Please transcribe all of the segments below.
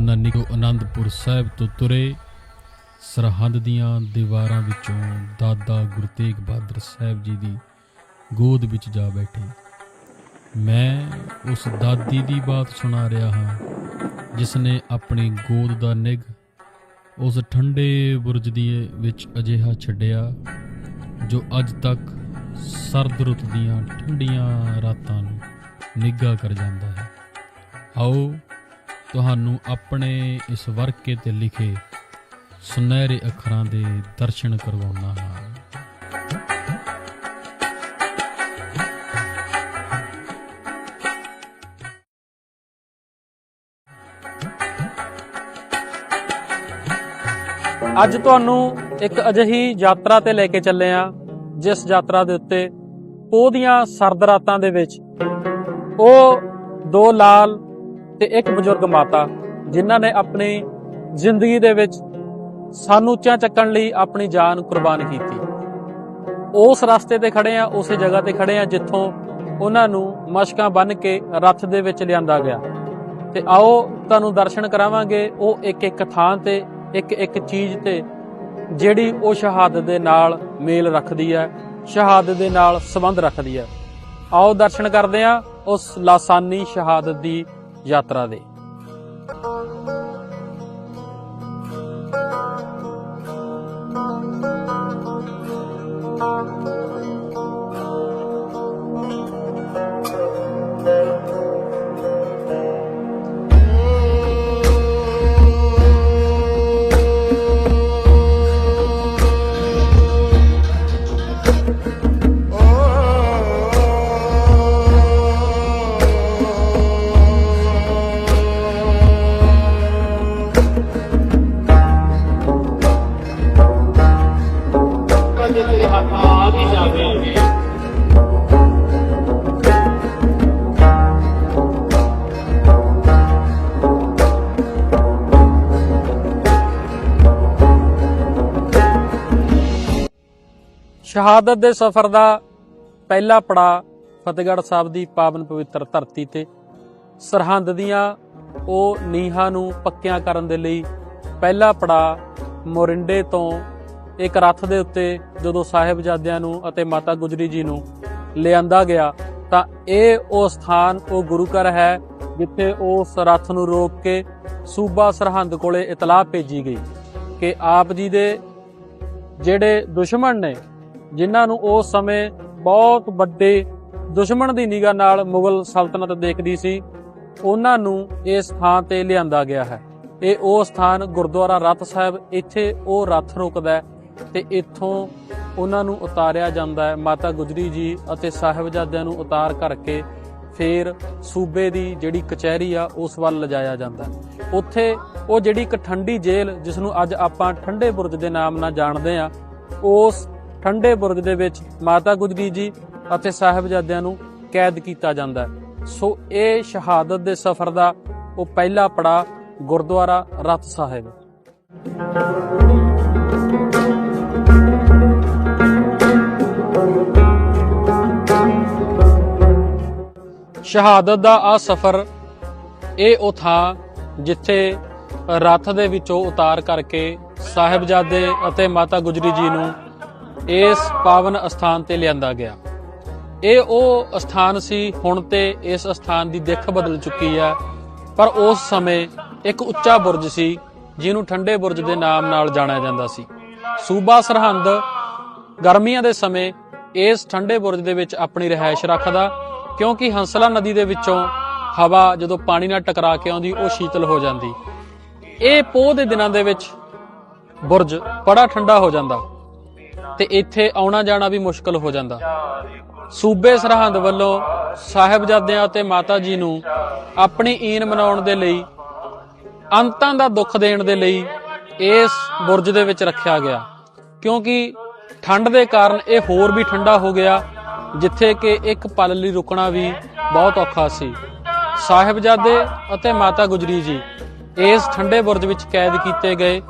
ਉਹਨਾਂ ਨਿਕੋ ਆਨੰਦਪੁਰ ਸਾਹਿਬ ਤੋਂ ਤੁਰੇ ਸਰਹੰਦ ਦੀਆਂ ਦੀਵਾਰਾਂ ਵਿੱਚੋਂ ਦਾਦਾ ਗੁਰੂ ਤੇਗ ਬਹਾਦਰ ਸਾਹਿਬ ਜੀ ਦੀ ਗੋਦ ਵਿੱਚ ਜਾ ਬੈਠੇ। ਮੈਂ ਉਸ ਦਾਦੀ ਦੀ ਬਾਤ ਸੁਣਾ ਰਿਹਾ ਹਾਂ ਜਿਸ ਨੇ ਆਪਣੀ ਗੋਦ ਦਾ ਨਿਗ ਉਸ ਠੰਡੇ ਬੁਰਜ ਦੀ ਵਿੱਚ ਅਜਿਹਾ ਛੱਡਿਆ, ਜੋ ਅੱਜ ਤੱਕ ਸਰਦ ਰੁੱਤ ਦੀਆਂ ਠੰਡੀਆਂ ਰਾਤਾਂ ਨੂੰ ਨਿੱਘਾ ਕਰ ਜਾਂਦਾ ਹੈ। ਆਓ ਤੁਹਾਨੂੰ ਆਪਣੇ ਇਸ ਵਰਕੇ ਤੇ ਲਿਖੇ ਸੁਨਹਿਰੇ ਅੱਖਰਾਂ ਦੇ ਦਰਸ਼ਨ ਕਰਵਾਉਣਾ ਹਾਂ। ਅੱਜ ਤੁਹਾਨੂੰ ਇੱਕ ਅਜਿਹੀ ਯਾਤਰਾ ਤੇ ਲੈ ਕੇ ਚੱਲੇ ਆ ਜਿਸ ਯਾਤਰਾ ਦੇ ਉੱਤੇ ਪੋਹ ਦੀਆਂ ਸਰਦ ਰਾਤਾਂ ਦੇ ਵਿੱਚ ਉਹ ਦੋ ਲਾਲ ਤੇ ਇੱਕ ਬਜ਼ੁਰਗ ਮਾਤਾ ਜਿਨ੍ਹਾਂ ਨੇ ਆਪਣੀ ਜ਼ਿੰਦਗੀ ਦੇ ਵਿੱਚ ਸਾਨੂੰ ਉੱਚਾ ਚੱਕਣ ਲਈ ਆਪਣੀ ਜਾਨ ਕੁਰਬਾਨ ਕੀਤੀ। ਉਸ ਰਸਤੇ ਤੇ ਖੜੇ ਆ, ਉਸੇ ਜਗ੍ਹਾ ਤੇ ਖੜੇ ਆ ਜਿੱਥੋਂ ਉਹਨਾਂ ਨੂੰ ਮਸ਼ਕਾਂ ਬੰਨ ਕੇ ਰੱਥ ਦੇ ਵਿੱਚ ਲਿਆਂਦਾ ਗਿਆ। ਤੇ ਆਓ ਤੁਹਾਨੂੰ ਦਰਸ਼ਨ ਕਰਾਵਾਂਗੇ, ਉਹ ਇੱਕ ਇੱਕ ਥਾਂ ਤੇ ਇੱਕ ਇੱਕ ਚੀਜ਼ ਤੇ ਜਿਹੜੀ ਉਹ ਸ਼ਹਾਦਤ ਦੇ ਨਾਲ ਮੇਲ ਰੱਖਦੀ ਹੈ, ਸ਼ਹਾਦਤ ਦੇ ਨਾਲ ਸੰਬੰਧ ਰੱਖਦੀ ਹੈ। ਆਓ ਦਰਸ਼ਨ ਕਰਦੇ ਹਾਂ ਉਸ ਲਾਸਾਨੀ ਸ਼ਹਾਦਤ ਦੀ ਯਾਤਰਾ ਦੇ। ਸ਼ਹਾਦਤ ਦੇ ਸਫ਼ਰ ਦਾ ਪਹਿਲਾ ਪੜਾ ਫਤਿਹਗੜ੍ਹ ਸਾਹਿਬ ਦੀ ਪਾਵਨ ਪਵਿੱਤਰ ਧਰਤੀ ਤੇ। ਸਰਹੰਦ ਦੀਆਂ ਉਹ ਨੀਹਾਂ ਨੂੰ ਪੱਕਿਆਂ ਕਰਨ ਦੇ ਲਈ ਪਹਿਲਾ ਪੜਾ ਮੋਰਿੰਡੇ ਤੋਂ ਇੱਕ ਰੱਥ ਦੇ ਉੱਤੇ ਜਦੋਂ ਸਾਹਿਬਜ਼ਾਦਿਆਂ ਨੂੰ ਅਤੇ ਮਾਤਾ ਗੁਜਰੀ ਜੀ ਨੂੰ ਲਿਆਂਦਾ ਗਿਆ, ਤਾਂ ਇਹ ਉਹ ਸਥਾਨ, ਉਹ ਗੁਰੂ ਘਰ ਹੈ ਜਿੱਥੇ ਉਸ ਰੱਥ ਨੂੰ ਰੋਕ ਕੇ ਸੂਬਾ ਸਰਹੰਦ ਕੋਲੇ ਇਤਲਾਹ ਭੇਜੀ ਗਈ ਕਿ ਆਪ ਜੀ ਦੇ ਜਿਹੜੇ ਦੁਸ਼ਮਣ ਨੇ ਜਿਨ੍ਹਾਂ ਨੂੰ ਉਸ ਸਮੇਂ ਬਹੁਤ ਵੱਡੇ ਦੁਸ਼ਮਣ ਦੀ ਨਿਗਾਹ ਨਾਲ ਮੁਗਲ ਸਲਤਨਤ ਦੇਖਦੀ ਸੀ, ਉਹਨਾਂ ਨੂੰ ਇਸ ਥਾਂ ਤੇ ਲਿਆਂਦਾ ਗਿਆ ਹੈ। ਇਹ ਉਹ ਸਥਾਨ ਗੁਰਦੁਆਰਾ ਰਤ ਸਾਹਿਬ, ਇੱਥੇ ਉਹ ਰੱਥ ਰੁਕਦਾ ਹੈ ਤੇ ਇੱਥੋਂ ਉਹਨਾਂ ਨੂੰ ਉਤਾਰਿਆ ਜਾਂਦਾ ਹੈ। ਮਾਤਾ ਗੁਜਰੀ ਜੀ ਅਤੇ ਸਾਹਿਬਜ਼ਾਦਿਆਂ ਨੂੰ ਉਤਾਰ ਕਰਕੇ ਫਿਰ ਸੂਬੇ ਦੀ ਜਿਹੜੀ ਕਚਹਿਰੀ ਆ, ਉਸ ਵੱਲ ਲਿਜਾਇਆ ਜਾਂਦਾ ਉੱਥੇ ਉਹ ਜਿਹੜੀ ਇੱਕ ਠੰਡੀ ਜੇਲ੍ਹ, ਜਿਸ ਨੂੰ ਅੱਜ ਆਪਾਂ ਠੰਡੇ ਬੁਰਜ ਦੇ ਨਾਮ ਨਾਲ ਜਾਣਦੇ ਆ ਉਸ ਠੰਡੇ ਬੁਰਜ ਦੇ ਵਿੱਚ ਮਾਤਾ ਗੁਜਰੀ ਜੀ ਅਤੇ ਸਾਹਿਬਜ਼ਾਦਿਆਂ ਨੂੰ ਕੈਦ ਕੀਤਾ ਜਾਂਦਾ ਹੈ। ਸੋ ਇਹ ਸ਼ਹਾਦਤ ਦੇ ਸਫ਼ਰ ਦਾ ਉਹ ਪਹਿਲਾ ਪੜਾ ਗੁਰਦੁਆਰਾ ਰਤ ਸਾਹਿਬ। ਸ਼ਹਾਦਤ ਦਾ ਆ ਸਫ਼ਰ ਇਹ ਉਹ ਥਾਂ ਜਿੱਥੇ ਰੱਥ ਦੇ ਵਿੱਚੋਂ ਉਤਾਰ ਕਰਕੇ ਸਾਹਿਬਜ਼ਾਦੇ ਅਤੇ ਮਾਤਾ ਗੁਜਰੀ ਜੀ ਨੂੰ ਇਸ ਪਾਵਨ ਅਸਥਾਨ ਤੇ ਲਿਆਂਦਾ ਗਿਆ। ਇਹ ਉਹ ਅਸਥਾਨ ਸੀ, ਹੁਣ ਤੇ ਇਸ ਅਸਥਾਨ ਦੀ ਦਿੱਖ ਬਦਲ ਚੁੱਕੀ ਹੈ। ਪਰ ਉਸ ਸਮੇਂ ਇੱਕ ਉੱਚਾ ਬੁਰਜ ਸੀ, ਜਿਹਨੂੰ ਠੰਡੇ ਬੁਰਜ ਦੇ ਨਾਮ ਨਾਲ ਜਾਣਿਆ ਜਾਂਦਾ ਸੀ। ਸੂਬਾ ਸਰਹੰਦ ਗਰਮੀਆਂ ਦੇ ਸਮੇਂ ਇਸ ਠੰਡੇ ਬੁਰਜ ਦੇ ਵਿੱਚ ਆਪਣੀ ਰਿਹਾਇਸ਼ ਰੱਖਦਾ, ਕਿਉਂਕਿ ਹੰਸਲਾ ਨਦੀ ਦੇ ਵਿੱਚੋਂ ਹਵਾ ਜਦੋਂ ਪਾਣੀ ਨਾਲ ਟਕਰਾ ਕੇ ਆਉਂਦੀ, ਉਹ ਸ਼ੀਤਲ ਹੋ ਜਾਂਦੀ। ਇਹ ਪੋਹ ਦੇ ਦਿਨਾਂ ਦੇ ਵਿੱਚ ਬੁਰਜ ਬੜਾ ਠੰਡਾ ਹੋ ਜਾਂਦਾ। ਤੇ ਇੱਥੇ ਆਉਣਾ ਜਾਣਾ ਵੀ ਮੁਸ਼ਕਲ ਹੋ ਜਾਂਦਾ। ਸੂਬੇ ਸਰਹੰਦ ਵੱਲੋਂ ਸਾਹਿਬਜ਼ਾਦਿਆਂ ਅਤੇ ਮਾਤਾ ਜੀ ਨੂੰ ਆਪਣੀ ਈਨ ਮਨਾਉਣ ਦੇ ਲਈ, ਅੰਤਾਂ ਦਾ ਦੁੱਖ ਦੇਣ ਦੇ ਲਈ ਇਸ ਬੁਰਜ ਦੇ ਵਿੱਚ ਰੱਖਿਆ ਗਿਆ। ਕਿਉਂਕਿ ਠੰਡ ਦੇ ਕਾਰਨ ਇਹ ਹੋਰ ਵੀ ਠੰਡਾ ਹੋ ਗਿਆ, ਜਿੱਥੇ ਕਿ ਇੱਕ ਪਲ ਲਈ ਰੁਕਣਾ ਵੀ ਬਹੁਤ ਔਖਾ ਸੀ। ਸਾਹਿਬਜ਼ਾਦੇ ਅਤੇ ਮਾਤਾ ਗੁਜਰੀ ਜੀ ਇਸ ਠੰਡੇ ਬੁਰਜ ਵਿੱਚ ਕੈਦ ਕੀਤੇ ਗਏ।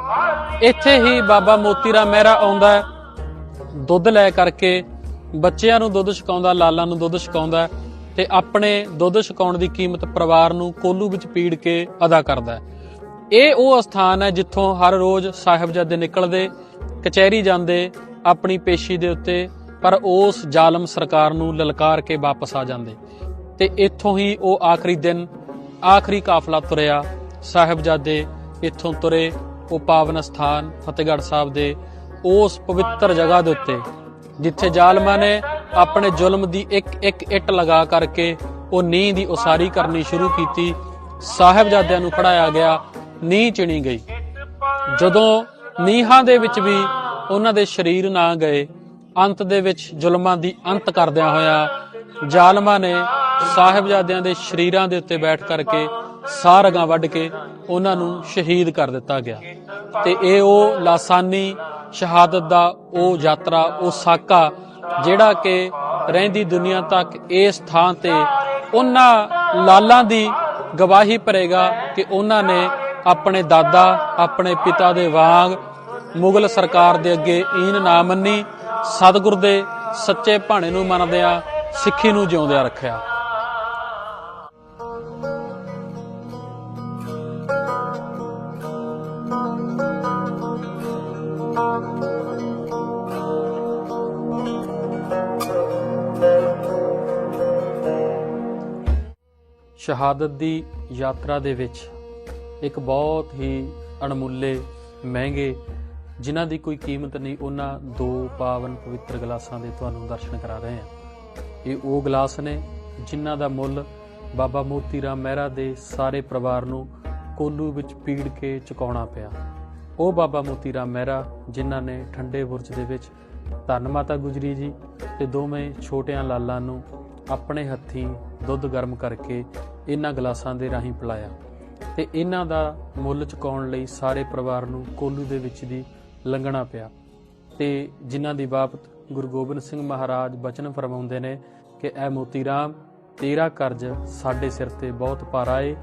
ਇੱਥੇ ਹੀ ਬਾਬਾ ਮੋਤੀ ਰਾਮ ਮਹਿਰਾ ਆਉਂਦਾ ਹੈ। ਦੁੱਧ ਲੈ ਕਰਕੇ ਬੱਚਿਆਂ ਨੂੰ ਦੁੱਧ ਛਕਾਉਂਦਾ, ਲਾਲਾਂ ਨੂੰ ਦੁੱਧ ਛਕਾਉਂਦਾ ਤੇ ਆਪਣੇ ਦੁੱਧ ਛਕਾਉਣ ਦੀ ਕੀਮਤ ਪਰਿਵਾਰ ਨੂੰ ਕੋਲੂ ਵਿੱਚ ਪੀੜ ਕੇ ਅਦਾ ਕਰਦਾ ਹੈ। ਇਹ ਉਹ ਸਥਾਨ ਹੈ ਜਿੱਥੋਂ ਹਰ ਰੋਜ਼ ਸਾਹਿਬਜ਼ਾਦੇ ਨਿਕਲਦੇ, ਕਚਹਿਰੀ ਜਾਂਦੇ, ਆਪਣੀ ਪੇਸ਼ੀ ਦੇ ਉੱਤੇ, ਪਰ ਉਸ ਜ਼ਾਲਮ ਸਰਕਾਰ ਨੂੰ ਲਲਕਾਰ ਕੇ ਵਾਪਸ ਆ ਜਾਂਦੇ। ਤੇ ਇੱਥੋਂ ਹੀ ਉਹ ਆਖਰੀ ਦਿਨ, ਆਖਰੀ ਕਾਫਲਾ ਤੁਰਿਆ। ਸਾਹਿਬਜ਼ਾਦੇ ਇੱਥੋਂ ਤੁਰੇ, ਉਹ ਪਾਵਨ ਸਥਾਨ ਫਤਿਹਗੜ੍ਹ ਸਾਹਿਬ ਦੇ ਉਸ ਪਵਿੱਤਰ ਜਗ੍ਹਾ ਦੇ ਉੱਤੇ, ਜਿੱਥੇ ਜ਼ਾਲਮਾਂ ਨੇ ਆਪਣੇ ਜ਼ੁਲਮ ਦੀ ਇੱਕ ਇੱਕ ਇੱਟ ਲਗਾ ਕਰਕੇ ਉਹ ਨੀਂਹ ਦੀ ਉਸਾਰੀ ਕਰਨੀ ਸ਼ੁਰੂ ਕੀਤੀ, ਸਾਹਿਬਜ਼ਾਦਿਆਂ ਨੂੰ ਖੜਾਇਆ ਗਿਆ, ਨੀਂਹ ਚਿਣੀ ਗਈ। ਜਦੋਂ ਨੀਹਾਂ ਦੇ ਵਿੱਚ ਵੀ ਉਹਨਾਂ ਦੇ ਸਰੀਰ ਨਾ ਗਏ, ਅੰਤ ਦੇ ਵਿੱਚ ਜ਼ੁਲਮਾਂ ਦੀ ਅੰਤ ਕਰਦਿਆਂ ਹੋਇਆ ਜ਼ਾਲਮਾਂ ਨੇ ਸਾਹਿਬਜ਼ਾਦਿਆਂ ਦੇ ਸ਼ਰੀਰਾਂ ਦੇ ਉੱਤੇ ਬੈਠ ਕਰਕੇ ਸਾਹ ਰਗਾਂ ਵੱਢ ਕੇ ਉਹਨਾਂ ਨੂੰ ਸ਼ਹੀਦ ਕਰ ਦਿੱਤਾ ਗਿਆ। ਤੇ ਇਹ ਉਹ ਲਾਸਾਨੀ ਸ਼ਹਾਦਤ ਦਾ ਉਹ ਯਾਤਰਾ, ਉਹ ਸਾਕਾ ਜਿਹੜਾ ਕਿ ਰਹਿੰਦੀ ਦੁਨੀਆ ਤੱਕ ਇਸ ਥਾਂ ਤੇ ਉਹਨਾਂ ਲਾਲਾਂ ਦੀ ਗਵਾਹੀ ਭਰੇਗਾ ਕਿ ਉਹਨਾਂ ਨੇ ਆਪਣੇ ਦਾਦਾ, ਆਪਣੇ ਪਿਤਾ ਦੇ ਵਾਂਗ ਮੁਗਲ ਸਰਕਾਰ ਦੇ ਅੱਗੇ ਈਨ ਨਾ ਮੰਨੀ, ਸਤਿਗੁਰ ਦੇ ਸੱਚੇ ਭਾਣੇ ਨੂੰ ਮੰਨਦਿਆਂ ਸਿੱਖੀ ਨੂੰ ਜਿਉਂਦਿਆਂ ਰੱਖਿਆ। ਸ਼ਹਾਦਤ ਦੀ ਯਾਤਰਾ ਦੇ ਵਿੱਚ ਇੱਕ ਬਹੁਤ ਹੀ ਅਣਮੁੱਲੇ, ਮਹਿੰਗੇ, ਜਿਨ੍ਹਾਂ ਦੀ ਕੋਈ ਕੀਮਤ ਨਹੀਂ, ਉਹਨਾਂ ਦੋ ਪਾਵਨ ਪਵਿੱਤਰ ਗਲਾਸਾਂ ਦੇ ਤੁਹਾਨੂੰ ਦਰਸ਼ਨ ਕਰਾ ਰਹੇ ਹਾਂ। ਇਹ ਉਹ ਗਲਾਸ ਨੇ ਜਿਨ੍ਹਾਂ ਦਾ ਮੁੱਲ ਬਾਬਾ ਮੋਤੀ ਰਾਮ ਮਹਿਰਾ ਦੇ ਸਾਰੇ ਪਰਿਵਾਰ ਨੂੰ ਕੋਲੂ ਵਿੱਚ ਪੀੜ ਕੇ ਚੁਕਾਉਣਾ ਪਿਆ। ਉਹ ਬਾਬਾ ਮੋਤੀ ਰਾਮ ਮਹਿਰਾ, ਜਿਨ੍ਹਾਂ ਨੇ ਠੰਡੇ ਬੁਰਜ ਦੇ ਵਿੱਚ ਧੰਨ ਮਾਤਾ ਗੁਜਰੀ ਜੀ ਤੇ ਦੋਵੇਂ ਛੋਟਿਆਂ ਲਾਲਾਂ ਨੂੰ ਆਪਣੇ ਹੱਥੀਂ ਦੁੱਧ ਗਰਮ ਕਰਕੇ ਇਹਨਾਂ ਗਲਾਸਾਂ ਦੇ ਰਾਹੀਂ ਪਿਲਾਇਆ ਤੇ ਇਹਨਾਂ ਦਾ ਮੁੱਲ ਚੁਕਾਉਣ ਲਈ ਸਾਰੇ ਪਰਿਵਾਰ ਨੂੰ ਕੋਲੂ ਦੇ ਵਿੱਚ ਦੀ ਲੰਘਣਾ ਪਿਆ। ਤੇ ਜਿਨ੍ਹਾਂ ਦੀ ਬਾਪਤ ਗੁਰੂ ਗੋਬਿੰਦ ਸਿੰਘ ਮਹਾਰਾਜ ਬਚਨ ਫਰਮਾਉਂਦੇ ਨੇ ਕਿ, ਐ ਮੋਤੀ ਰਾਮ, ਤੇਰਾ ਕਰਜ਼ ਸਾਡੇ ਸਿਰ ਤੇ ਬਹੁਤ ਭਾਰਾ ਏ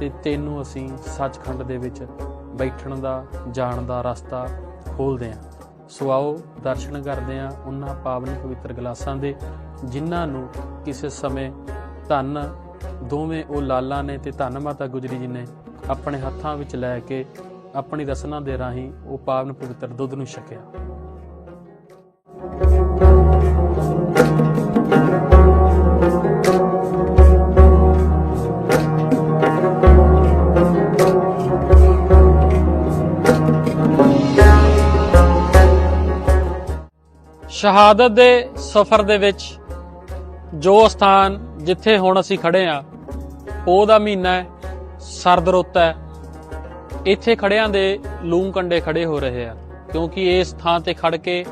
ਤੇ ਤੈਨੂੰ ਅਸੀਂ ਸੱਚਖੰਡ ਦੇ ਵਿੱਚ ਬੈਠਣ ਦਾ, ਜਾਣ ਦਾ ਰਸਤਾ ਖੋਲਦੇ ਆਂ। ਸੋ ਆਓ ਦਰਸ਼ਨ ਕਰਦੇ ਆਂ ਉਹਨਾਂ ਪਾਵਨ ਪਵਿੱਤਰ ਗਲਾਸਾਂ ਦੇ, ਜਿਨ੍ਹਾਂ ਨੂੰ ਕਿਸੇ ਸਮੇਂ ਧੰਨ ਦੋਵੇਂ ਉਹ ਲਾਲਾਂ ਨੇ ਤੇ ਧੰਨ ਮਾਤਾ ਗੁਜਰੀ ਜੀ ਨੇ ਆਪਣੇ ਹੱਥਾਂ ਵਿੱਚ ਲੈ ਕੇ ਆਪਣੀ ਰਸਨਾ ਦੇ ਰਾਹੀਂ ਉਹ ਪਾਵਨ ਪਵਿੱਤਰ ਦੁੱਧ ਨੂੰ ਛਕਿਆ। ਸ਼ਹਾਦਤ ਦੇ ਸਫ਼ਰ ਦੇ ਵਿੱਚ ਜੋ ਸਥਾਨ ਜਿੱਥੇ ਹੁਣ ਅਸੀਂ ਖੜੇ ਆ ਪੋਹ ਦਾ ਮਹੀਨਾ ਹੈ, ਸਰਦ ਰੁੱਤ ਹੈ। ਇੱਥੇ ਖੜਿਆਂ ਦੇ ਲੂੰ ਕੰਡੇ ਖੜੇ ਹੋ ਰਹੇ ਆ, ਕਿਉਂਕਿ ਇਸ ਥਾਂ ਤੇ ਖੜ ਕੇ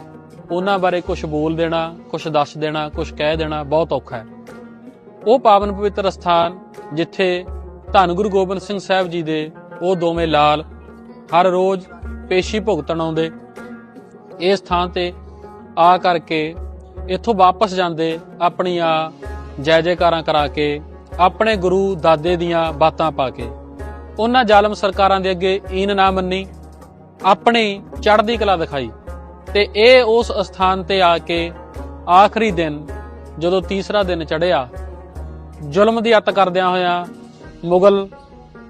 ਉਹਨਾਂ ਬਾਰੇ ਕੁਝ ਬੋਲ ਦੇਣਾ ਕੁਝ ਦੱਸ ਦੇਣਾ ਕੁਝ ਕਹਿ ਦੇਣਾ ਬਹੁਤ ਔਖਾ ਹੈ। ਉਹ ਪਾਵਨ ਪਵਿੱਤਰ ਸਥਾਨ ਜਿੱਥੇ ਧੰਨ ਗੁਰੂ ਗੋਬਿੰਦ ਸਿੰਘ ਸਾਹਿਬ ਜੀ ਦੇ, ਉਹ ਦੋਵੇਂ ਲਾਲ ਹਰ ਰੋਜ਼ ਪੇਸ਼ੀ ਭੁਗਤਣ ਆਉਂਦੇ, ਇਸ ਥਾਂ ਤੇ ਆ ਕਰਕੇ ਇੱਥੋਂ ਵਾਪਸ ਜਾਂਦੇ, ਆਪਣੀਆਂ ਜੈ ਜੈਕਾਰਾਂ ਕਰਾ ਕੇ, ਆਪਣੇ ਗੁਰੂ ਦਾਦੇ ਦੀਆਂ ਬਾਤਾਂ ਪਾ ਕੇ। ਉਹਨਾਂ ਜ਼ਾਲਮ ਸਰਕਾਰਾਂ ਦੇ ਅੱਗੇ ਈਨ ਨਾ ਮੰਨੀ, ਆਪਣੀ ਚੜ੍ਹਦੀ ਕਲਾ ਦਿਖਾਈ। ਤੇ ਇਹ ਉਸ ਸਥਾਨ ਤੇ ਆ ਕੇ ਆਖਰੀ ਦਿਨ, ਜਦੋਂ ਤੀਸਰਾ ਦਿਨ ਚੜਿਆ ਜ਼ੁਲਮ ਦੀ ਅੱਤ ਕਰਦਿਆਂ ਹੋਇਆਂ ਮੁਗਲ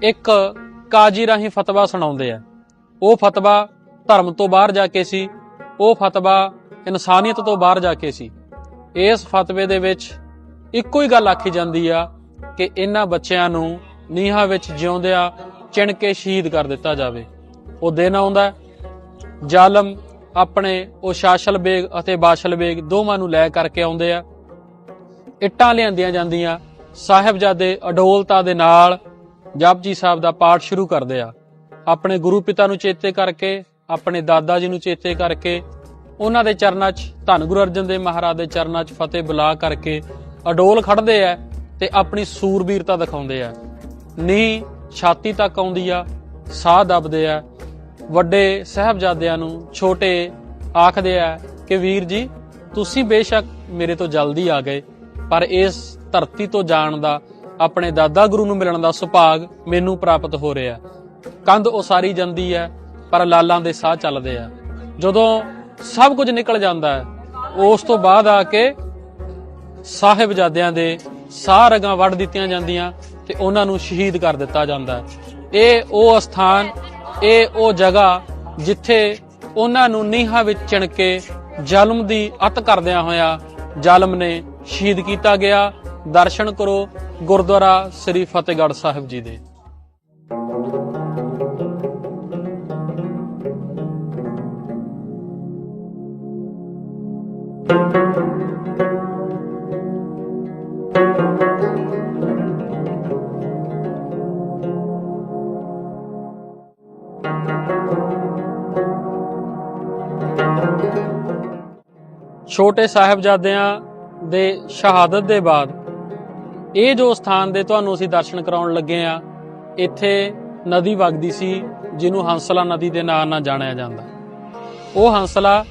ਇੱਕ ਕਾਜੀ ਰਾਹੀਂ ਫਤਵਾ ਸੁਣਾਉਂਦੇ ਆ। ਉਹ ਫਤਵਾ ਧਰਮ ਤੋਂ ਬਾਹਰ ਜਾ ਕੇ ਸੀ, ਉਹ ਫਤਵਾ ਇਨਸਾਨੀਅਤ ਤੋਂ ਬਾਹਰ ਜਾ ਕੇ ਸੀ। ਇਸ ਫਤਵੇ ਦੇ ਵਿੱਚ ਇੱਕੋ ਹੀ ਗੱਲ ਆਖੀ ਜਾਂਦੀ ਆ ਕਿ ਇਹਨਾਂ ਬੱਚਿਆਂ ਨੂੰ ਨੀਹਾਂ ਵਿੱਚ ਜਿਉਂਦਿਆਂ ਚਿਣ ਕੇ ਸ਼ਹੀਦ ਕਰ ਦਿੱਤਾ ਜਾਵੇ। ਉਹ ਦਿਨ ਆਉਂਦਾ ਜ਼ਾਲਮ ਆਪਣੇ ਉਹ ਸ਼ਾਸ਼ਲ ਬੇਗ ਅਤੇ ਬਾਸ਼ਲ ਬੇਗ ਦੋਵਾਂ ਨੂੰ ਲੈ ਕਰਕੇ ਆਉਂਦੇ ਆ। ਇੱਟਾਂ ਲਿਆਂਦੀਆਂ ਜਾਂਦੀਆਂ। ਸਾਹਿਬਜ਼ਾਦੇ ਅਡੋਲਤਾ ਦੇ ਨਾਲ ਜਪਜੀ ਸਾਹਿਬ ਦਾ ਪਾਠ ਸ਼ੁਰੂ ਕਰਦੇ ਆ। ਆਪਣੇ ਗੁਰੂ ਪਿਤਾ ਨੂੰ ਚੇਤੇ ਕਰਕੇ, ਆਪਣੇ ਦਾਦਾ ਜੀ ਨੂੰ ਚੇਤੇ ਕਰਕੇ ਉਹਨਾਂ ਦੇ ਚਰਨਾਂ 'ਚ, ਧੰਨ ਗੁਰੂ ਅਰਜਨ ਦੇਵ ਮਹਾਰਾਜ ਦੇ ਚਰਨਾਂ 'ਚ ਫਤਿਹ ਬੁਲਾ ਕਰਕੇ ਅਡੋਲ ਖੜਦੇ ਆ ਤੇ ਆਪਣੀ ਸੂਰਬੀਰਤਾ ਦਿਖਾਉਂਦੇ ਆ। ਨੀ ਛਾਤੀ ਤੱਕ ਆਉਂਦੀ ਆ, ਸਾਹ ਦਬਦੇ ਆ। ਵੱਡੇ ਸਹਿਬਜ਼ਾਦਿਆਂ ਨੂੰ ਛੋਟੇ ਆਖਦੇ ਆ ਕਿ, ਵੀਰ ਜੀ, ਤੁਸੀਂ ਬੇਸ਼ੱਕ ਮੇਰੇ ਤੋਂ ਜਲਦੀ ਆ ਗਏ, ਪਰ ਇਸ ਧਰਤੀ ਤੋਂ ਜਾਣ ਦਾ, ਆਪਣੇ ਦਾਦਾ ਗੁਰੂ ਨੂੰ ਮਿਲਣ ਦਾ ਸੁਭਾਗ ਮੈਨੂੰ ਪ੍ਰਾਪਤ ਹੋ ਰਿਹਾ। ਕੰਧ ਉਸਾਰੀ ਜਾਂਦੀ ਹੈ ਪਰ ਲਾਲਾਂ ਦੇ ਸਾਹ ਚੱਲਦੇ ਆ। ਜਦੋਂ ਸਭ ਕੁਝ ਨਿਕਲ ਜਾਂਦਾ ਹੈ। ਉਸ ਤੋਂ ਬਾਅਦ ਆ ਕੇ ਸਾਹਿਬਜ਼ਾਦਿਆਂ ਦੇ ਸਾਹ ਰਗਾਂ ਵੱਢ ਦਿੱਤੀਆਂ ਜਾਂਦੀਆਂ ਤੇ ਉਹਨਾਂ ਨੂੰ ਸ਼ਹੀਦ ਕਰ ਦਿੱਤਾ ਜਾਂਦਾ ਹੈ। ਇਹ ਉਹ ਸਥਾਨ ਇਹ ਉਹ ਜਗ੍ਹਾ ਜਿੱਥੇ ਉਹਨਾਂ ਨੂੰ ਨੀਹਾਂ ਵਿੱਚ ਚਿਣ ਕੇ ਜ਼ਾਲਮ ਦੀ ਅਤ ਕਰਦਿਆਂ ਹੋਇਆ ਜ਼ਾਲਮ ਨੇ ਸ਼ਹੀਦ ਕੀਤਾ ਗਿਆ। ਦਰਸ਼ਨ ਕਰੋ ਗੁਰਦੁਆਰਾ ਸ੍ਰੀ ਫਤਿਹਗੜ੍ਹ ਸਾਹਿਬ ਜੀ ਦੇ। ਛੋਟੇ ਸਾਹਿਬਜ਼ਾਦਿਆਂ ਦੇ ਸ਼ਹਾਦਤ ਦੇ ਬਾਅਦ, ਇਹ ਜੋ ਸਥਾਨ ਦੇ ਤੁਹਾਨੂੰ ਅਸੀਂ ਦਰਸ਼ਨ ਕਰਾਉਣ ਲੱਗੇ ਆ ਇੱਥੇ ਨਦੀ ਵਗਦੀ ਸੀ, ਜਿਹਨੂੰ ਹੰਸਲਾ ਨਦੀ ਦੇ ਨਾਂ ਨਾਲ ਜਾਣਿਆ ਜਾਂਦਾ। ਉਹ ਹੰਸਲਾ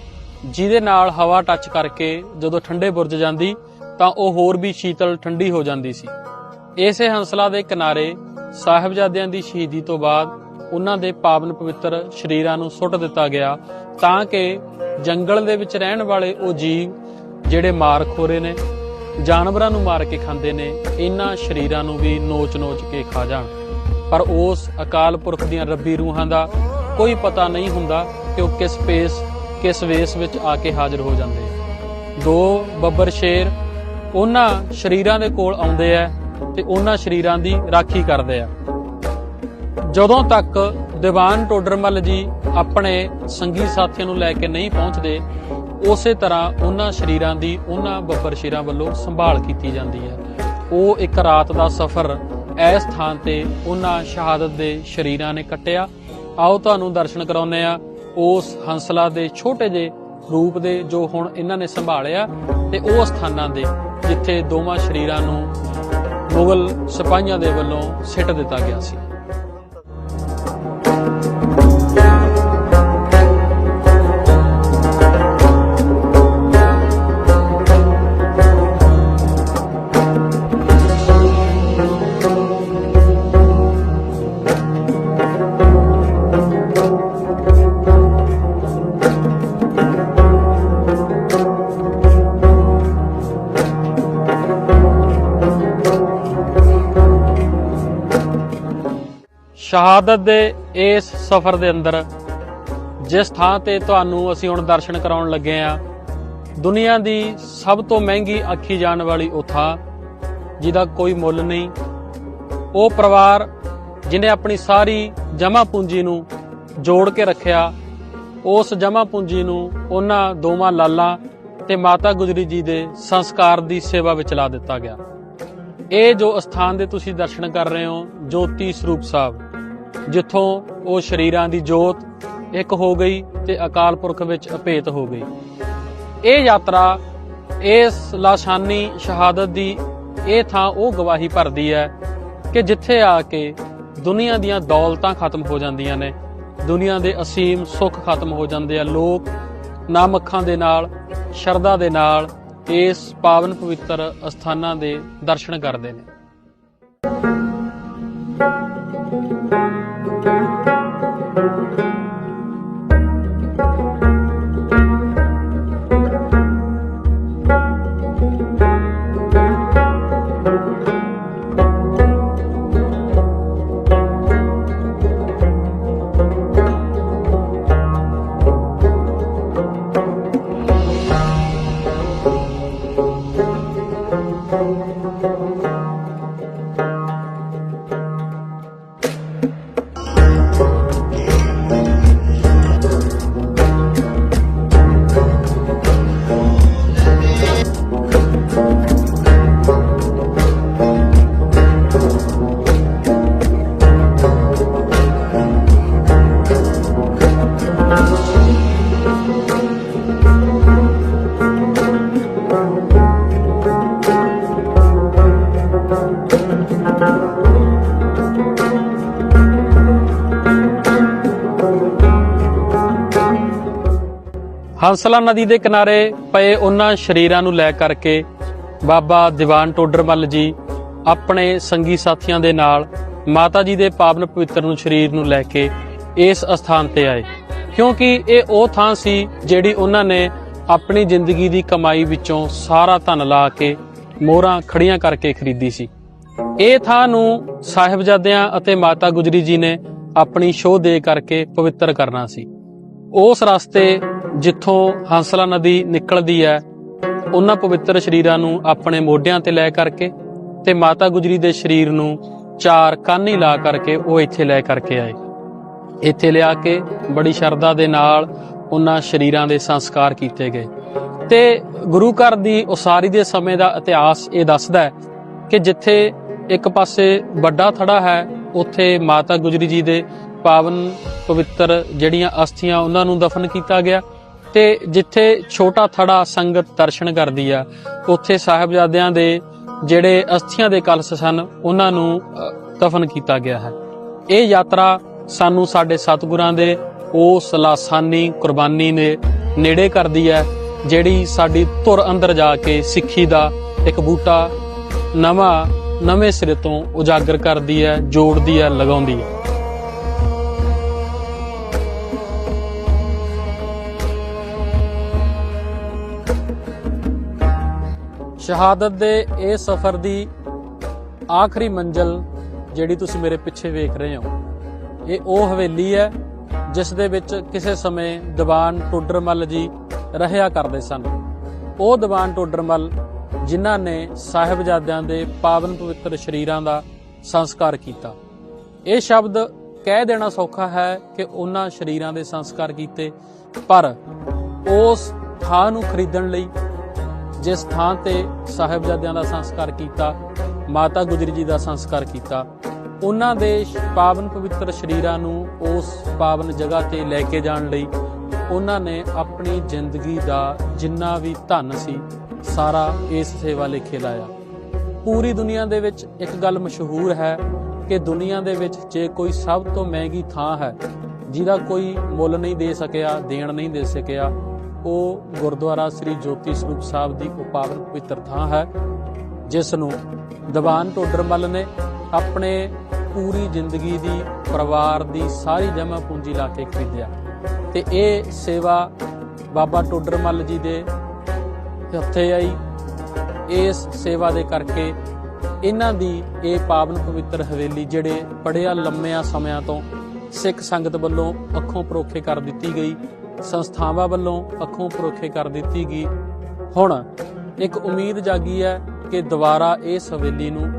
ਜਿਹਦੇ ਨਾਲ ਹਵਾ ਟੱਚ ਕਰਕੇ ਜਦੋਂ ਠੰਡੇ ਬੁਰਜ ਜਾਂਦੀ, ਤਾਂ ਉਹ ਹੋਰ ਵੀ ਸ਼ੀਤਲ ਠੰਡੀ ਹੋ ਜਾਂਦੀ ਸੀ। ਇਸੇ ਹੰਸਲਾ ਦੇ ਕਿਨਾਰੇ ਸਾਹਿਬਜ਼ਾਦਿਆਂ ਦੀ ਸ਼ਹੀਦੀ ਤੋਂ ਬਾਅਦ ਉਹਨਾਂ ਦੇ ਪਾਵਨ ਪਵਿੱਤਰ ਸ਼ਰੀਰਾਂ ਨੂੰ ਸੁੱਟ ਦਿੱਤਾ ਗਿਆ, ਤਾਂ ਕਿ ਜੰਗਲ ਦੇ ਵਿੱਚ ਰਹਿਣ ਵਾਲੇ ਉਹ ਜੀਵ ਜਿਹੜੇ ਮਾਰ ਖੋਰੇ ਨੇ, ਜਾਨਵਰਾਂ ਨੂੰ ਮਾਰ ਕੇ ਖਾਂਦੇ ਨੇ ਇਹਨਾਂ ਸ਼ਰੀਰਾਂ ਨੂੰ ਵੀ ਨੋਚ-ਨੋਚ ਕੇ ਖਾ ਜਾਣ। ਪਰ ਉਸ ਅਕਾਲ ਪੁਰਖ ਦੀਆਂ ਰੱਬੀ ਰੂਹਾਂ ਦਾ ਕੋਈ ਪਤਾ ਨਹੀਂ ਹੁੰਦਾ ਕਿ ਉਹ ਕਿਸ ਪੇਸ ਕਿਸ ਵੇਸ ਵਿੱਚ ਆ ਕੇ ਹਾਜ਼ਰ ਹੋ ਜਾਂਦੇ ਆ। ਦੋ ਬੱਬਰ ਸ਼ੇਰ ਉਹਨਾਂ ਸ਼ਰੀਰਾਂ ਦੇ ਕੋਲ ਆਉਂਦੇ ਆ ਤੇ ਉਹਨਾਂ ਸ਼ਰੀਰਾਂ ਦੀ ਰਾਖੀ ਕਰਦੇ ਆ। ਜਦੋਂ ਤੱਕ ਦੀਵਾਨ ਟੋਡਰਮਲ ਜੀ ਆਪਣੇ ਸੰਗੀ ਸਾਥੀਆਂ ਨੂੰ ਲੈ ਕੇ ਨਹੀਂ ਪਹੁੰਚਦੇ, ਉਸੇ ਤਰ੍ਹਾਂ ਉਹਨਾਂ ਸ਼ਰੀਰਾਂ ਦੀ ਉਹਨਾਂ ਬੱਬਰ ਸ਼ੇਰਾਂ ਵੱਲੋਂ ਸੰਭਾਲ ਕੀਤੀ ਜਾਂਦੀ ਹੈ ਉਹ ਇੱਕ ਰਾਤ ਦਾ ਸਫ਼ਰ ਇਸ ਥਾਂ ਤੇ ਉਹਨਾਂ ਸ਼ਹਾਦਤ ਦੇ ਸ਼ਰੀਰਾਂ ਨੇ ਕੱਟਿਆ। ਆਓ ਤੁਹਾਨੂੰ ਦਰਸ਼ਨ ਕਰਾਉਂਦੇ ਆ। ਉਸ ਹੰਸਲਾ ਦੇ ਛੋਟੇ ਜਿਹੇ ਰੂਪ ਦੇ ਜੋ ਹੁਣ ਇਹਨਾਂ ਨੇ ਸੰਭਾਲਿਆ ਤੇ ਉਹ ਸਥਾਨਾਂ ਦੇ, ਜਿੱਥੇ ਦੋਵਾਂ ਸ਼ਰੀਰਾਂ ਨੂੰ ਮੁਗਲ ਸਿਪਾਹੀਆਂ ਦੇ ਵੱਲੋਂ ਸਿੱਟ ਦਿੱਤਾ ਗਿਆ ਸੀ। ਸ਼ਹਾਦਤ ਦੇ ਇਸ ਸਫ਼ਰ ਦੇ ਅੰਦਰ, ਜਿਸ ਥਾਂ ਤੇ ਤੁਹਾਨੂੰ ਅਸੀਂ ਹੁਣ ਦਰਸ਼ਨ ਕਰਾਉਣ ਲੱਗੇ ਆ ਦੁਨੀਆ ਦੀ ਸਭ ਤੋਂ ਮਹਿੰਗੀ ਆਖੀ ਜਾਣ ਵਾਲੀ ਉਹ ਥਾਂ ਜਿਹਦਾ ਕੋਈ ਮੁੱਲ ਨਹੀਂ। ਉਹ ਪਰਿਵਾਰ ਜਿਨੇ ਆਪਣੀ ਸਾਰੀ ਜਮ੍ਹਾਂ ਪੂੰਜੀ ਨੂੰ ਜੋੜ ਕੇ ਰੱਖਿਆ, ਉਸ ਜਮਾ ਪੂੰਜੀ ਨੂੰ ਉਹਨਾਂ ਦੋਵਾਂ ਲਾਲਾਂ ਤੇ ਮਾਤਾ ਗੁਜਰੀ ਜੀ ਦੇ ਸੰਸਕਾਰ ਦੀ ਸੇਵਾ ਵਿੱਚ ਲਾ ਦਿੱਤਾ ਗਿਆ। ਇਹ ਜੋ ਅਸਥਾਨ ਦੇ ਤੁਸੀਂ ਦਰਸ਼ਨ ਕਰ ਰਹੇ ਹੋ, ਜੋਤੀ ਸਰੂਪ ਸਾਹਿਬ ਜਿੱਥੋਂ ਉਹ ਸ਼ਰੀਰਾਂ ਦੀ ਜੋਤ ਇੱਕ ਹੋ ਗਈ ਤੇ ਅਕਾਲ ਪੁਰਖ ਵਿੱਚ ਅਭੇਤ ਹੋ ਗਈ। ਇਹ ਯਾਤਰਾ, ਇਸ ਲਾਸ਼ਾਨੀ ਸ਼ਹਾਦਤ ਦੀ ਇਹ ਥਾਂ ਉਹ ਗਵਾਹੀ ਭਰਦੀ ਹੈ ਕਿ ਜਿੱਥੇ ਆ ਕੇ ਦੁਨੀਆ ਦੀਆਂ ਦੌਲਤਾਂ ਖਤਮ ਹੋ ਜਾਂਦੀਆਂ ਨੇ, ਦੁਨੀਆ ਦੇ ਅਸੀਮ ਸੁੱਖ ਖਤਮ ਹੋ ਜਾਂਦੇ ਆ। ਲੋਕ ਨਾਮ ਅੱਖਾਂ ਦੇ ਨਾਲ, ਸ਼ਰਧਾ ਦੇ ਨਾਲ ਇਸ ਪਾਵਨ ਪਵਿੱਤਰ ਅਸਥਾਨਾਂ ਦੇ ਦਰਸ਼ਨ ਕਰਦੇ ਨੇ। ਹੰਸਲਾ ਨਦੀ ਦੇ ਕਿਨਾਰੇ ਪਏ ਉਹਨਾਂ ਸ਼ਰੀਰਾਂ ਨੂੰ ਲੈ ਕਰਕੇ ਬਾਬਾ ਦੀਵਾਨ ਟੋਡਰਮੱਲ ਜੀ ਆਪਣੇ ਸੰਗੀ ਸਾਥੀਆਂ ਦੇ ਨਾਲ ਮਾਤਾ ਜੀ ਦੇ ਪਾਵਨ ਪਵਿੱਤਰ ਨੂੰ ਸ਼ਰੀਰ ਨੂੰ ਲੈ ਕੇ ਇਸ ਅਸਥਾਨ ਤੇ ਆਏ। ਕਿਉਂਕਿ ਇਹ ਉਹ ਥਾਂ ਸੀ ਜਿਹੜੀ ਉਹਨਾਂ ਨੇ ਆਪਣੀ ਜ਼ਿੰਦਗੀ ਦੀ ਕਮਾਈ ਵਿੱਚੋਂ ਸਾਰਾ ਧਨ ਲਾ ਕੇ ਮੋਹਰਾਂ ਖੜੀਆਂ ਕਰਕੇ ਖਰੀਦੀ ਸੀ। ਇਹ ਥਾਂ ਨੂੰ ਸਾਹਿਬਜ਼ਾਦਿਆਂ ਅਤੇ ਮਾਤਾ ਗੁਜਰੀ ਜੀ ਨੇ ਆਪਣੀ ਸ਼ੋਅ ਦੇ ਕਰਕੇ ਪਵਿੱਤਰ ਕਰਨਾ ਸੀ। ਉਸ ਰਸਤੇ ਜਿੱਥੋਂ ਹੰਸਲਾ ਨਦੀ ਨਿਕਲਦੀ ਹੈ, ਉਹਨਾਂ ਪਵਿੱਤਰ ਸ਼ਰੀਰਾਂ ਨੂੰ ਆਪਣੇ ਮੋਢਿਆਂ ਤੇ ਲੈ ਕਰਕੇ ਤੇ ਮਾਤਾ ਗੁਜਰੀ ਦੇ ਸਰੀਰ ਨੂੰ ਚਾਰ ਕਾਨੀ ਲਾ ਕਰਕੇ ਉਹ ਇੱਥੇ ਲੈ ਕਰਕੇ ਆਏ। ਇੱਥੇ ਲਿਆ ਕੇ ਬੜੀ ਸ਼ਰਧਾ ਦੇ ਨਾਲ ਉਹਨਾਂ ਸ਼ਰੀਰਾਂ ਦੇ ਸੰਸਕਾਰ ਕੀਤੇ ਗਏ। ਤੇ ਗੁਰੂ ਘਰ ਦੀ ਉਸਾਰੀ ਦੇ ਸਮੇਂ ਦਾ ਇਤਿਹਾਸ ਇਹ ਦੱਸਦਾ ਹੈ ਕਿ ਜਿੱਥੇ ਇੱਕ ਪਾਸੇ ਵੱਡਾ ਥੜਾ ਹੈ, ਉੱਥੇ ਮਾਤਾ ਗੁਜਰੀ ਜੀ ਦੇ ਪਾਵਨ ਪਵਿੱਤਰ ਜਿਹੜੀਆਂ ਅਸਥੀਆਂ ਉਹਨਾਂ ਨੂੰ ਦਫਨ ਕੀਤਾ ਗਿਆ। ਤੇ ਜਿੱਥੇ ਛੋਟਾ ਥੜਾ ਸੰਗਤ ਦਰਸ਼ਨ ਕਰਦੀ ਆ, ਉੱਥੇ ਸਾਹਿਬਜ਼ਾਦਿਆਂ ਦੇ ਜਿਹੜੇ ਅਸਥੀਆਂ ਦੇ ਕਲਸ਼ ਸਨ, ਉਹਨਾਂ ਨੂੰ ਦਫਨ ਕੀਤਾ ਗਿਆ ਹੈ। ਇਹ ਯਾਤਰਾ ਸਾਨੂੰ ਸਾਡੇ ਸਤਿਗੁਰਾਂ ਦੇ ਉਸ ਲਾਸਾਨੀ ਕੁਰਬਾਨੀ ਨੇ ਨੇੜੇ ਕਰਦੀ ਹੈ, ਜਿਹੜੀ ਸਾਡੀ ਧੁਰ ਅੰਦਰ ਜਾ ਕੇ ਸਿੱਖੀ ਦਾ ਇੱਕ ਬੂਟਾ ਨਵਾਂ, ਨਵੇਂ ਸਿਰੇ ਤੋਂ ਉਜਾਗਰ ਕਰਦੀ ਹੈ, ਜੋੜਦੀ ਹੈ, ਲਗਾਉਂਦੀ ਹੈ। ਸ਼ਹਾਦਤ ਦੇ ਇਹ ਸਫ਼ਰ ਦੀ ਆਖਰੀ ਮੰਜ਼ਲ ਜਿਹੜੀ ਤੁਸੀਂ ਮੇਰੇ ਪਿੱਛੇ ਵੇਖ ਰਹੇ ਹੋ, ਇਹ ਉਹ ਹਵੇਲੀ ਹੈ ਜਿਸ ਦੇ ਵਿੱਚ ਕਿਸੇ ਸਮੇਂ ਦੀਵਾਨ ਟੋਡਰਮੱਲ ਜੀ ਰਹਿਆ ਕਰਦੇ ਸਨ। ਉਹ ਦੀਵਾਨ ਟੋਡਰਮੱਲ ਜਿਨ੍ਹਾਂ ਨੇ ਸਾਹਿਬਜ਼ਾਦਿਆਂ ਦੇ ਪਾਵਨ ਪਵਿੱਤਰ ਸ਼ਰੀਰਾਂ ਦਾ ਸੰਸਕਾਰ ਕੀਤਾ। ਇਹ ਸ਼ਬਦ ਕਹਿ ਦੇਣਾ ਸੌਖਾ ਹੈ ਕਿ ਉਹਨਾਂ ਸ਼ਰੀਰਾਂ ਦੇ ਸੰਸਕਾਰ ਕੀਤੇ, ਪਰ ਉਸ ਥਾਂ ਨੂੰ ਖਰੀਦਣ ਲਈ ਜਿਸ ਥਾਂ ਤੇ ਸਾਹਿਬਜ਼ਾਦਿਆਂ ਦਾ ਸੰਸਕਾਰ ਕੀਤਾ, ਮਾਤਾ ਗੁਜਰੀ ਜੀ ਦਾ ਸੰਸਕਾਰ ਕੀਤਾ, ਉਹਨਾਂ ਦੇ ਪਾਵਨ ਪਵਿੱਤਰ ਸ਼ਰੀਰਾਂ ਨੂੰ ਉਸ ਪਾਵਨ ਜਗ੍ਹਾ ਤੇ ਲੈ ਕੇ ਜਾਣ ਲਈ ਉਹਨਾਂ ਨੇ ਆਪਣੀ ਜ਼ਿੰਦਗੀ ਦਾ ਜਿੰਨਾ ਵੀ ਧਨ ਸੀ, ਸਾਰਾ ਇਸ ਸੇਵਾ ਲਈ ਲਾਇਆ ਪੂਰੀ ਦੁਨੀਆ ਦੇ ਵਿੱਚ ਇੱਕ ਗੱਲ ਮਸ਼ਹੂਰ ਹੈ ਕਿ ਦੁਨੀਆ ਦੇ ਵਿੱਚ ਜੇ ਕੋਈ ਸਭ ਤੋਂ ਮਹਿੰਗੀ ਥਾਂ ਹੈ, ਜਿਹਦਾ ਕੋਈ ਮੁੱਲ ਨਹੀਂ ਦੇ ਸਕਿਆ, ਦੇਣ ਨਹੀਂ ਦੇ ਸਕਿਆ ਉਹ ਗੁਰਦੁਆਰਾ ਸ੍ਰੀ ਜੋਤੀ ਸਰੂਪ ਸਾਹਿਬ ਦੀ ਉਹ ਪਾਵਨ ਪਵਿੱਤਰ ਥਾਂ ਹੈ, ਜਿਸ ਨੂੰ ਦੀਵਾਨ ਟੋਡਰਮੱਲ ਨੇ ਆਪਣੇ ਪੂਰੀ ਜ਼ਿੰਦਗੀ ਦੀ ਪਰਿਵਾਰ ਦੀ ਸਾਰੀ ਜਮ੍ਹਾਂ ਪੂੰਜੀ ਲਾ ਕੇ ਖਰੀਦਿਆ। ਤੇ ਇਹ ਸੇਵਾ ਬਾਬਾ ਟੋਡਰਮੱਲ ਜੀ ਦੇ ਹੱਥੇ ਆਈ। ਇਸ ਸੇਵਾ ਦੇ ਕਰਕੇ ਇਹਨਾਂ ਦੀ ਇਹ ਪਾਵਨ ਪਵਿੱਤਰ ਹਵੇਲੀ ਜਿਹੜੇ ਬੜਿਆ ਲੰਮਿਆਂ ਸਮਿਆਂ ਤੋਂ ਸਿੱਖ ਸੰਗਤ ਵੱਲੋਂ ਅੱਖੋਂ ਪਰੋਖੇ ਕਰ ਦਿੱਤੀ ਗਈ। ਸੰਸਥਾਵਾਂ ਵੱਲੋਂ ਅੱਖੋਂ ਪਰੋਖੇ ਕਰ ਦਿੱਤੀ ਗਈ। ਹੁਣ ਇੱਕ ਉਮੀਦ ਜਾਗੀ ਹੈ ਕਿ ਦੁਬਾਰਾ ਇਹ ਹਵੇਲੀ ਨੂੰ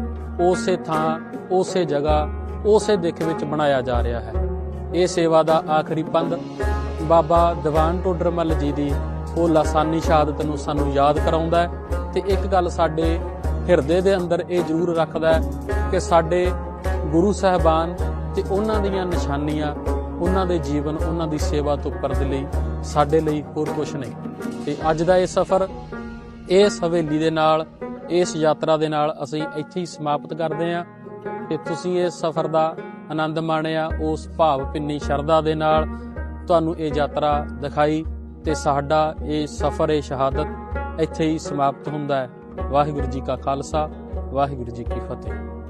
ਉਸੇ ਥਾਂ, ਉਸੇ ਜਗ੍ਹਾ, ਉਸੇ ਦਿੱਖ ਵਿੱਚ ਬਣਾਇਆ ਜਾ ਰਿਹਾ ਹੈ। ਇਹ ਸੇਵਾ ਦਾ ਆਖਰੀ ਪੰਧ ਬਾਬਾ ਦੀਵਾਨ ਟੋਡਰਮੱਲ ਜੀ ਦੀ ਉਹ ਲਾਸਾਨੀ ਸ਼ਹਾਦਤ ਨੂੰ ਸਾਨੂੰ ਯਾਦ ਕਰਾਉਂਦਾ ਹੈ ਤੇ ਇੱਕ ਗੱਲ ਸਾਡੇ ਹਿਰਦੇ ਦੇ ਅੰਦਰ ਇਹ ਜ਼ਰੂਰ ਰੱਖਦਾ ਕਿ ਸਾਡੇ ਗੁਰੂ ਸਾਹਿਬਾਨ ਤੇ ਉਹਨਾਂ ਦੀਆਂ ਨਿਸ਼ਾਨੀਆਂ ਉਹਨਾਂ ਦੇ ਜੀਵਨ, ਉਹਨਾਂ ਦੀ ਸੇਵਾ ਤੋਂ ਉੱਪਰ ਦੇ ਲਈ, ਸਾਡੇ ਲਈ ਹੋਰ ਕੁਝ ਨਹੀਂ। ਤੇ ਅੱਜ ਦਾ ਇਹ ਸਫ਼ਰ, ਇਸ ਹਵੇਲੀ ਦੇ ਨਾਲ, ਇਸ ਯਾਤਰਾ ਦੇ ਨਾਲ ਅਸੀਂ ਇੱਥੇ ਹੀ ਸਮਾਪਤ ਕਰਦੇ ਹਾਂ। ਤੇ ਤੁਸੀਂ ਇਸ ਸਫ਼ਰ ਦਾ ਆਨੰਦ ਮਾਣਿਆ, ਉਸ ਭਾਵ ਭਿੰਨੀ ਸ਼ਰਧਾ ਦੇ ਨਾਲ ਤੁਹਾਨੂੰ ਇਹ ਯਾਤਰਾ ਦਿਖਾਈ ਤੇ ਸਾਡਾ ਇਹ ਸਫ਼ਰ, ਇਹ ਸ਼ਹਾਦਤ ਇੱਥੇ ਹੀ ਸਮਾਪਤ ਹੁੰਦਾ ਹੈ। ਵਾਹਿਗੁਰੂ ਜੀ ਕਾ ਖਾਲਸਾ, ਵਾਹਿਗੁਰੂ ਜੀ ਕੀ ਫਤਿਹ।